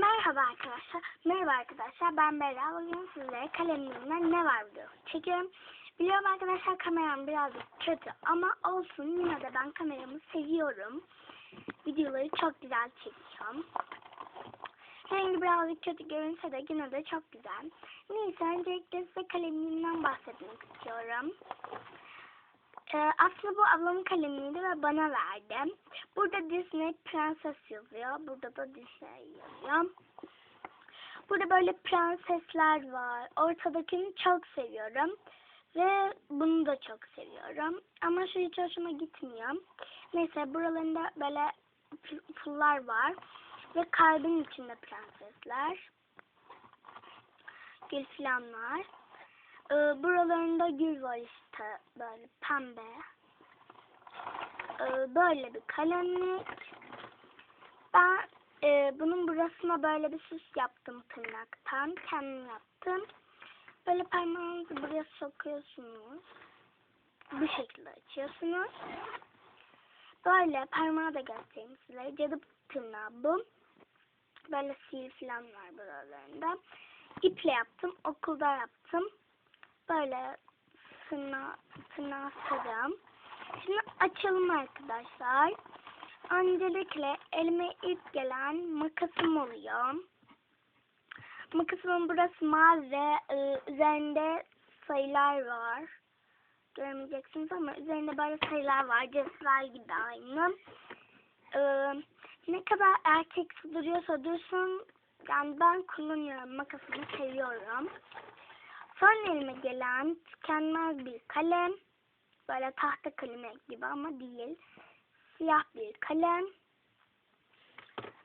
Merhaba arkadaşlar. Merhaba arkadaşlar. Ben Bella. Bugün sizlere kalemlerimden ne var video çekiyorum. Biliyorum arkadaşlar kameram birazcık kötü ama olsun yine de ben kameramı seviyorum. Videoları çok güzel çekiyorum. Rengi birazcık kötü görünse de yine de çok güzel. Neyse öncelikle size kalemimden bahsetmek istiyorum. Ee, aslında bu ablamın kalemiydi ve bana verdi. Burada Disney Prenses yazıyor. Burada da Disney yazıyor. Burada böyle prensesler var. Ortadakini çok seviyorum. Ve bunu da çok seviyorum. Ama şu hiç hoşuma gitmiyor. Neyse buralarında böyle pu- pullar var. Ve kalbin içinde prensesler. Gül falan var. Ee, buralarında gül var işte böyle pembe. Ee, böyle bir kalemlik. Ben e, bunun burasına böyle bir süs yaptım tırnaktan. Kendim yaptım. Böyle parmağınızı buraya sokuyorsunuz. Bu şekilde açıyorsunuz. Böyle parmağı da göstereyim size. Cadı tırnağı bu. Böyle sil falan var buralarında. İple yaptım. Okulda yaptım. Böyle tırnağı sarım. Şimdi açalım arkadaşlar. Öncelikle elime ilk gelen makasım oluyor. Makasımın burası mavi ve e, üzerinde sayılar var. Görmeyeceksiniz ama üzerinde böyle sayılar var. Cesver gibi aynı. E, ne kadar erkeksi duruyorsa dursun. Yani ben kullanıyorum. Makasımı seviyorum. Son elime gelen tükenmez bir kalem. Böyle tahta kalemi gibi ama değil. Siyah bir kalem.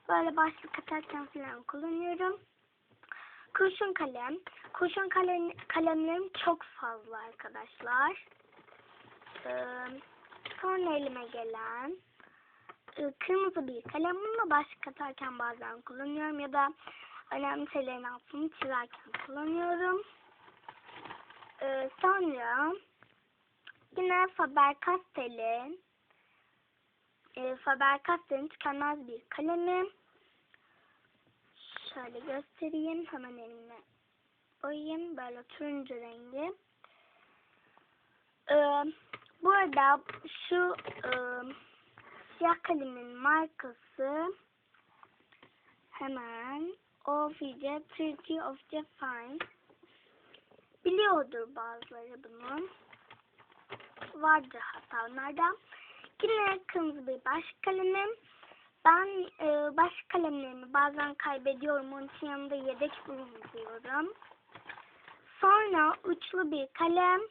Böyle başlık atarken falan kullanıyorum. Kurşun kalem. Kurşun kalem, kalemlerim çok fazla arkadaşlar. Ee, sonra elime gelen kırmızı bir kalem. Bunu da başlık atarken bazen kullanıyorum ya da önemli şeylerin altını çizerken kullanıyorum. Ee, sonra yine Faber-Castell'in e, Faber-Castell'in tükenmez bir kalemi. Şöyle göstereyim. Hemen eline koyayım. Böyle turuncu rengi. Ee, bu arada şu e, siyah kalemin markası hemen OFC Treaty of Define biliyordur bazıları bunu. Vardır hatta onlardan. Yine kırmızı bir baş kalemim. Ben e, baş kalemlerimi bazen kaybediyorum. Onun için yanımda yedek bulunduruyorum. Sonra uçlu bir kalem.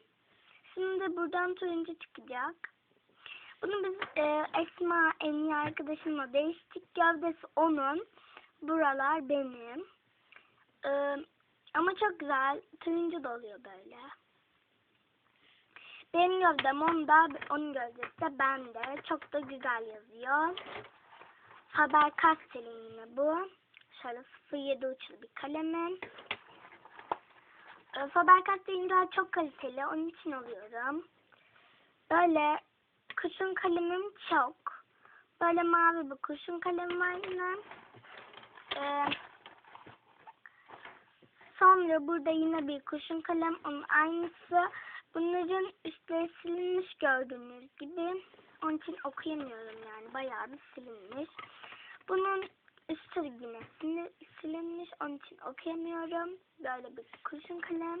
Şimdi buradan turuncu çıkacak. Bunu biz e, Esma en iyi arkadaşımla değiştik. Gövdesi onun. Buralar benim. E, ama çok güzel. Turuncu da oluyor böyle. Benim gövdem onda, onun gövdesi de bende. Çok da güzel yazıyor. Faber-Castell'in yine bu. Şöyle 07 uçlu bir kalemim. E, Faber-Castell'in daha çok kaliteli. Onun için alıyorum. Böyle kurşun kalemim çok. Böyle mavi bir kurşun kalem var yine. Ee, sonra burada yine bir kurşun kalem. Onun aynısı. Bunların üstleri silinmiş gördüğünüz gibi. Onun için okuyamıyorum yani. Bayağı bir silinmiş. Bunun üstü yine sil- silinmiş. Onun için okuyamıyorum. Böyle bir kurşun kalem.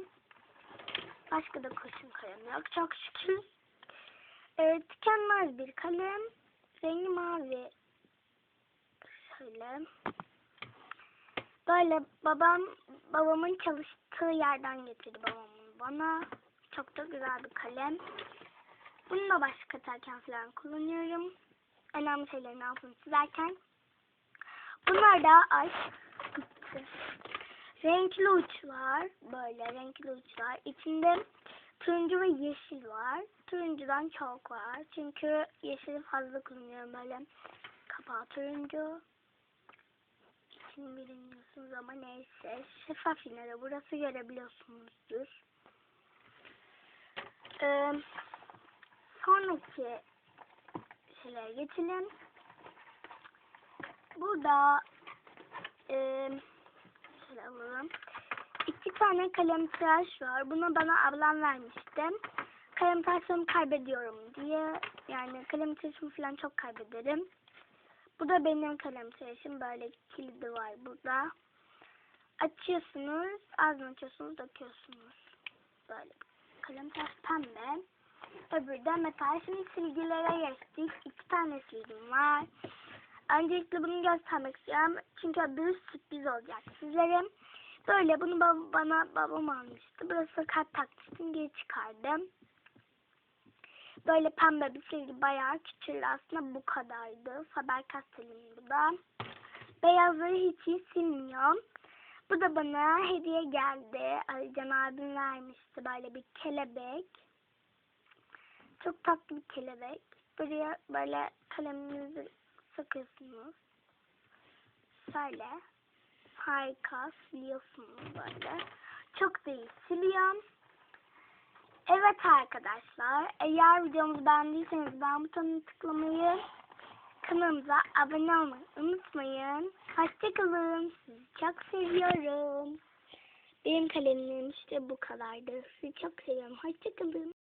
Başka da kurşun kalem yok. Çok şükür. Ee, tükenmez bir kalem. Rengi mavi. Şöyle. Böyle babam babamın çalıştığı yerden getirdi babamın bana. Çok da güzel bir kalem. Bunu da başlık atarken falan kullanıyorum. Önemli şeylerin altını çizerken. Bunlar da ay. Renkli uçlar. Böyle renkli uçlar. İçinde turuncu ve yeşil var. Turuncudan çok var. Çünkü yeşili fazla kullanıyorum böyle. Kapağı turuncu. İçini bilmiyorsunuz ama neyse. Şeffaf yine de burası görebiliyorsunuzdur. Ee, sonraki şeylere geçelim. Burada e, tane kalem tıraş var. Bunu bana ablam vermişti. Kalem tıraşlarımı kaybediyorum diye. Yani kalem tıraşımı falan çok kaybederim. Bu da benim kalem tıraşım. Böyle kilidi var burada. Açıyorsunuz. Ağzını açıyorsunuz. Döküyorsunuz. Böyle. Kalem tıraş pembe. Öbürü de metal. Şimdi silgilere geçtik. İki tane silgim var. Öncelikle bunu göstermek istiyorum. Çünkü öbürü sürpriz olacak sizlere. Böyle bunu bana babam almıştı. Burası kart takmıştım. Geri çıkardım. Böyle pembe bir silgi bayağı küçüldü. Aslında bu kadardı. Faber Castell'in bu da. Beyazları hiç iyi silmiyor. Bu da bana hediye geldi. Alican abim vermişti. Böyle bir kelebek. Çok tatlı bir kelebek. Buraya böyle kaleminizi sıkıyorsunuz. Şöyle. Harika. Siliyorsunuz böyle. Çok iyi siliyorum. Evet arkadaşlar. Eğer videomuzu beğendiyseniz beğen butonuna tıklamayı, kanalımıza abone olmayı unutmayın. Hoşçakalın. Sizi çok seviyorum. Benim kalemlerim işte bu kadardı. Sizi çok seviyorum. Hoşçakalın.